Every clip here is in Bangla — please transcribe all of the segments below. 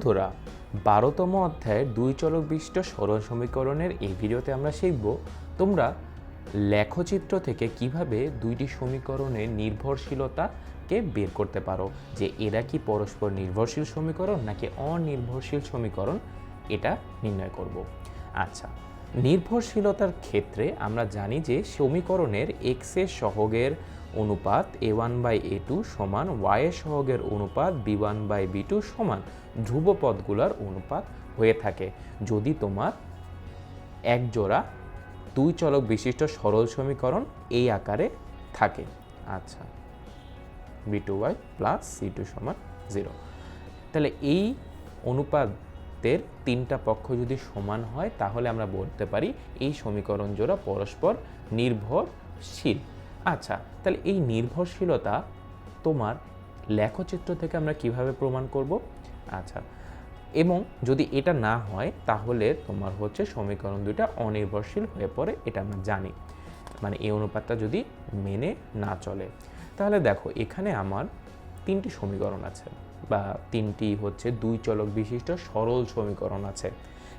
বন্ধুরা বারোতম অধ্যায়ের দুই চলক বিশিষ্ট সরল সমীকরণের এই ভিডিওতে আমরা শিখব, তোমরা লেখচিত্র থেকে কীভাবে দুইটি সমীকরণের নির্ভরশীলতাকে বের করতে পারো? যে এরা কি পরস্পর নির্ভরশীল সমীকরণ নাকি অনির্ভরশীল সমীকরণ? এটা নির্ণয় করব। আচ্ছা নির্ভরশীলতার ক্ষেত্রে আমরা জানি যে সমীকরণের এক্সের সহগের অনুপাত A one by A two সমান ওয়াইয়ের সহগের অনুপাত B one by B two সমান ধ্রুবপদগুলোর অনুপাত হয়ে থাকে। যদি তোমার এক জোড়া দুই চলক বিশিষ্ট সরল সমীকরণ এই আকারে থাকে। আচ্ছা B two Y plus C two সমান জিরো তাহলে এই অনুপাতের তিনটা পক্ষ যদি সমান হয়, তাহলে আমরা বলতে পারি এই সমীকরণ জোড়া পরস্পর নির্ভরশীল। আচ্ছা তাহলে এই নির্ভরশীলতা তোমার লেখচিত্র থেকে আমরা কীভাবে প্রমাণ করব? আচ্ছা এবং যদি এটা না হয়, তাহলে তোমার হচ্ছে সমীকরণ দুইটা অনির্ভরশীল হয়ে পড়ে, এটা আমরা জানি। মানে এই অনুপাতটা যদি মেনে না চলে, তাহলে দেখো এখানে আমার তিনটি সমীকরণ আছে, বা তিনটি হচ্ছে দুই চলক বিশিষ্ট সরল সমীকরণ আছে।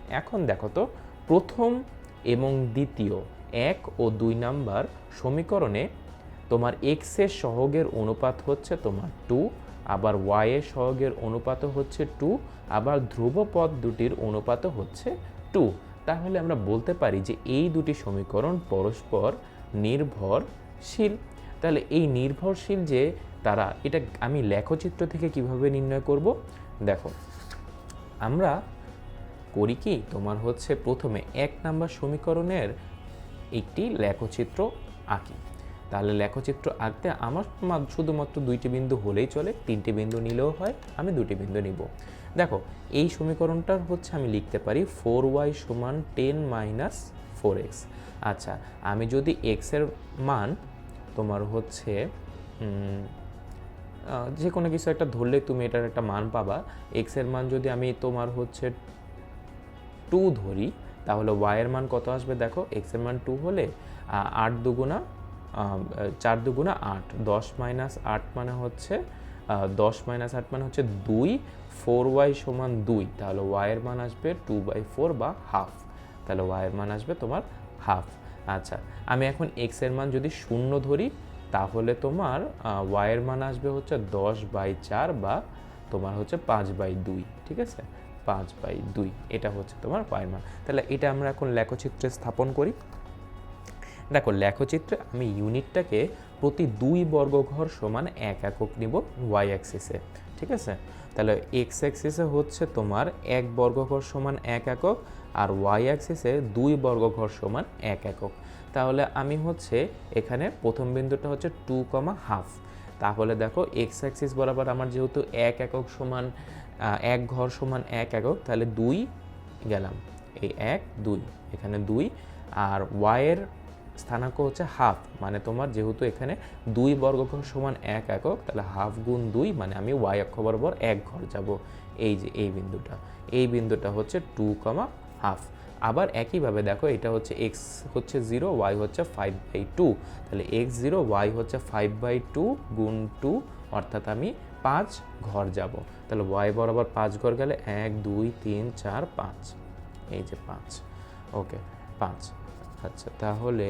এখন দেখো তো, প্রথম এবং দ্বিতীয় এক ও দুই নাম্বার সমীকরণে তোমার এক্সের সহগের অনুপাত হচ্ছে তোমার টু আবার ওয়াই এর সহগের অনুপাতও হচ্ছে টু আবার ধ্রুবপদ দুটির অনুপাতও হচ্ছে টু তাহলে আমরা বলতে পারি যে এই দুটি সমীকরণ পরস্পর নির্ভরশীল। তাহলে এই নির্ভরশীল যে তারা, এটা আমি লেখচিত্র থেকে কীভাবে নির্ণয় করব? দেখো, আমরা করি কি? তোমার হচ্ছে প্রথমে এক নাম্বার সমীকরণের একটি লেখচিত্র আঁকি। তাহলে লেখচিত্র আঁকতে আমার শুধুমাত্র দুইটি বিন্দু হলেই চলে, তিনটি বিন্দু নিলেও হয়, আমি দুটি বিন্দু নিব। দেখো, এই সমীকরণটার হচ্ছে আমি লিখতে পারি ফোর ওয়াই সমান টেন মাইনাস ফোর এক্স। আচ্ছা আমি যদি এক্সের মান তোমার হচ্ছে যে কোনো কিছু একটা ধরলে তুমি এটার একটা মান পাবা এক্সের মান যদি আমি তোমার হচ্ছে টু ধরি তাহলে ওয়াইয়ের মান কত আসবে? দেখো এক্সের মান টু হলে আট দুগুণা চার দুগুণা আট। দশ মাইনাস আট মানে হচ্ছে দশ মাইনাস আট মানে হচ্ছে দুই। ফোর ওয়াই সমান দুই। তাহলে ওয়াইয়ের মান আসবে টু বাই ফোর বা হাফ তাহলে ওয়াইয়ের মান আসবে তোমার হাফ আচ্ছা আমি এখন এক্সের মান যদি শূন্য ধরি, তাহলে তোমার ওয়াইয়ের মান আসবে হচ্ছে দশ বাই চার বা তোমার হচ্ছে পাঁচ বাই দুই। ঠিক আছে? পাঁচ বাই দুই, এটা হচ্ছে তোমার ওয়াইয়ের মান। তাহলে এটা আমরা এখন লেখচিত্রে স্থাপন করি। দেখো, লেখচিত্রে আমি ইউনিটটাকে প্রতি দুই বর্গঘর সমান এক একক নিব ওয়াই অ্যাক্সিসে ঠিক আছে? তাহলে এক্স অ্যাক্সিসে হচ্ছে তোমার এক বর্গঘর সমান এক একক আর ওয়াই অ্যাক্সিসে দুই বর্গঘর সমান এক একক। তাহলে আমি হচ্ছে এখানে প্রথম বিন্দুটা হচ্ছে টু কমা হাফ তাহলে দেখো এক্স অ্যাক্সিস বরাবর আমার যেহেতু এক একক সমান এক ঘর সমান এক একক, তাহলে দুই গেলাম। এই এক, দুই, এখানে দুই, আর ওয়াইয়ের স্থানাঙ্ক হচ্ছে হাফ মানে তোমার যেহেতু এখানে দুই বর্গঘর সমান এক একক, তাহলে হাফ গুণ দুই মানে আমি ওয়াই অক্ষ বরাবর এক ঘর যাব। এই যে, এই বিন্দুটা এই বিন্দুটা হচ্ছে টু কমা হাফ আবার একইভাবে দেখো, এটা হচ্ছে এক্স হচ্ছে জিরো ওয়াই হচ্ছে ফাইভ বাই টু তাহলে এক্স জিরো ওয়াই হচ্ছে ফাইভ বাই টু গুণ টু অর্থাৎ আমি পাঁচ ঘর যাব। তাহলে ওয়াই বরাবর পাঁচ ঘর গেলে এক, দুই, তিন, চার, পাঁচ। এই যে পাঁচ। ওকে, পাঁচ। আচ্ছা তাহলে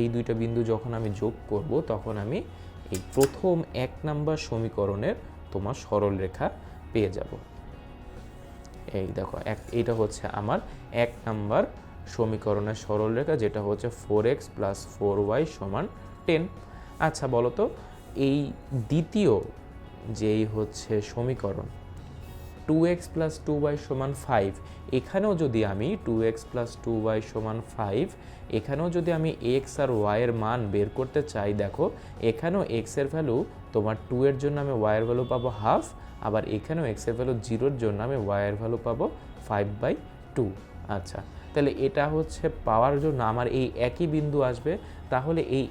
এই দুইটা বিন্দু যখন আমি যোগ করব, তখন আমি এই প্রথম এক নাম্বার সমীকরণের তোমার সরল রেখা পেয়ে যাব। এই দেখো, এক এইটা হচ্ছে আমার এক নাম্বার সমীকরণের সরল রেখা, যেটা হচ্ছে four X plus four Y সমান টেন আচ্ছা বলো তো এই দ্বিতীয় যেই হচ্ছে সমীকরণ two X plus two Y সমান ফাইভ এখানেও যদি আমি two X plus two Y সমান ফাইভ এখানেও যদি আমি এক্স আর ওয়াইয়ের মান বের করতে চাই, দেখো এখানেও এক্সের ভ্যালু তোমার টু এর জন্য আমি ওয়াইয়ের ভ্যালু পাবো হাফ আবার এখানেও এক্সের ভ্যালু জিরোর জন্য আমি ওয়াইয়ের ভ্যালু পাবো ফাইভ বাই টু আচ্ছা তাহলে এটা হচ্ছে পাওয়ার জন্য আমার এই একই বিন্দু আসবে, তাহলে এই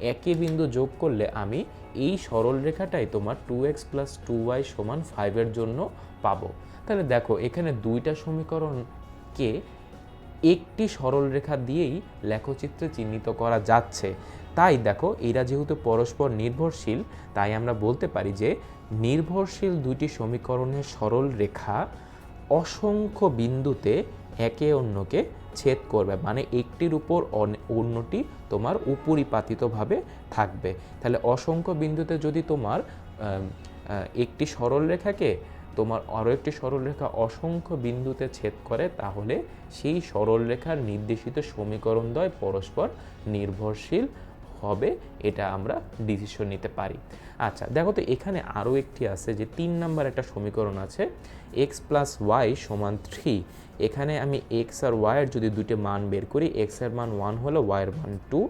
একই বিন্দু যোগ করলে আমি এই সরল রেখাটাই তোমার two X plus two Y সমান ফাইভের জন্য পাবো। তাহলে দেখো, এখানে দুইটা সমীকরণকে একটি সরল রেখা দিয়েই লেখচিত্রে চিহ্নিত করা যাচ্ছে। তাই দেখো, এরা যেহেতু পরস্পর নির্ভরশীল, তাই আমরা বলতে পারি যে নির্ভরশীল দুইটি সমীকরণের সরল রেখা অসংখ্য বিন্দুতে একে অন্যকে ছেদ করবে। মানে একটির উপর অন্যটি তোমার উপরিপাতিতভাবে থাকবে। তাহলে অসংখ্য বিন্দুতে যদি তোমার একটি সরল রেখাকে তোমার আরও একটি সরলরেখা অসংখ্য বিন্দুতে ছেদ করে, তাহলে সেই সরলরেখার নির্দেশিত সমীকরণ সমীকরণদ্বয় পরস্পর নির্ভরশীল হবে, এটা আমরা ডিসিশন নিতে পারি। আচ্ছা দেখো তো এখানে আরও একটি আছে যে তিন নাম্বার একটা সমীকরণ আছে এক্স প্লাস ওয়াই সমান থ্রি এখানে আমি এক্স আর ওয়াইয়ের যদি দুটো মান বের করি এক্সের মান ওয়ান হলো ওয়াইয়ের মান টু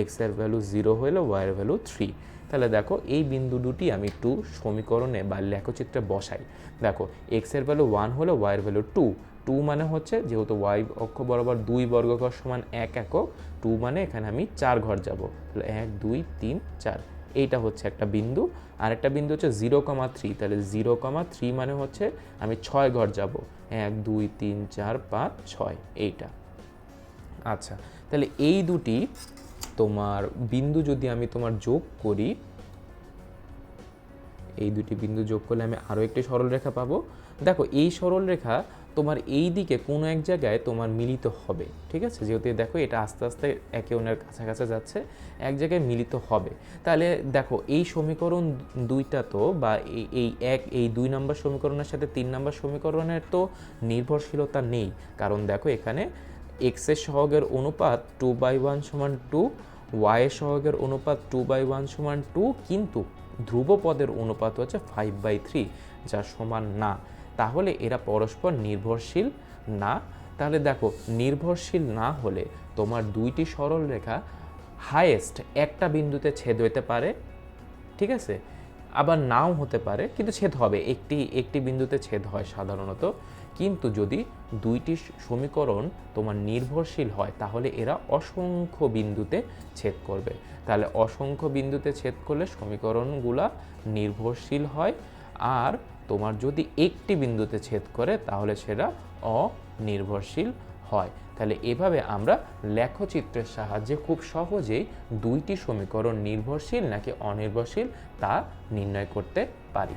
এক্সের ভ্যালু জিরো হলো ওয়াইয়ের ভ্যালু থ্রি তাহলে দেখো এই বিন্দু দুটি আমি টু সমীকরণে বা লেখচিত্রে বসাই। দেখো এক্সের ভ্যালু ওয়ান হলো ওয়াইয়ের ভ্যালু টু টু মানে হচ্ছে যেহেতু ওয়াই অক্ষ বরাবর দুই বর্গঘর সমান এক একক টু মানে এখানে আমি চার ঘর যাব। তাহলে এক, দুই, তিন, চার। এইটা হচ্ছে একটা বিন্দু। আর একটা বিন্দু হচ্ছে জিরো কমা থ্রি তাহলে জিরো কমা থ্রি মানে হচ্ছে আমি ছয় ঘর যাব। এক, দুই, তিন, চার, পাঁচ, ছয়। এইটা। আচ্ছা তাহলে এই দুটি তোমার বিন্দু যদি আমি তোমার যোগ করি, এই দুটি বিন্দু যোগ করলে আমি আরও একটি সরলরেখা পাবো। দেখো, এই সরলরেখা তোমার এই দিকে কোনো এক জায়গায় তোমার মিলিত হবে, ঠিক আছে? যেহেতু দেখো এটা আস্তে আস্তে একে অন্যের কাছাকাছি যাচ্ছে, এক জায়গায় মিলিত হবে। তাহলে দেখো এই সমীকরণ দুইটা তো বা এই- এক, এই দুই নম্বর সমীকরণের সাথে তিন নম্বর সমীকরণের তো নির্ভরশীলতা নেই। কারণ দেখো এখানে এক্সের সহগের অনুপাত টু বাই ওয়ান সমান টু ওয়াইয়ের সহগের অনুপাত টু বাই ওয়ান সমান টু কিন্তু ধ্রুবপদের অনুপাত হচ্ছে ফাইভ বাই থ্রি যা সমান না। তাহলে এরা পরস্পর নির্ভরশীল না? তাহলে দেখো, নির্ভরশীল না হলে তোমার দুইটি সরল রেখা হায়েস্ট একটা বিন্দুতে ছেদ হতে পারে, ঠিক আছে? আবার নাও হতে পারে, কিন্তু ছেদ হবে। একটি একটি বিন্দুতে ছেদ হয় সাধারণত। কিন্তু যদি দুইটি সমীকরণ তোমার নির্ভরশীল হয়, তাহলে এরা অসংখ্য বিন্দুতে ছেদ করবে। তাহলে অসংখ্য বিন্দুতে ছেদ করলে সমীকরণগুলা নির্ভরশীল হয়। আর তোমার যদি একটি বিন্দুতে ছেদ করে, তাহলে সেটা অনির্ভরশীল হয়। তাহলে এভাবে আমরা লেখচিত্রের সাহায্যে খুব সহজেই দুইটি সমীকরণ নির্ভরশীল নাকি অনির্ভরশীল তা নির্ণয় করতে পারি।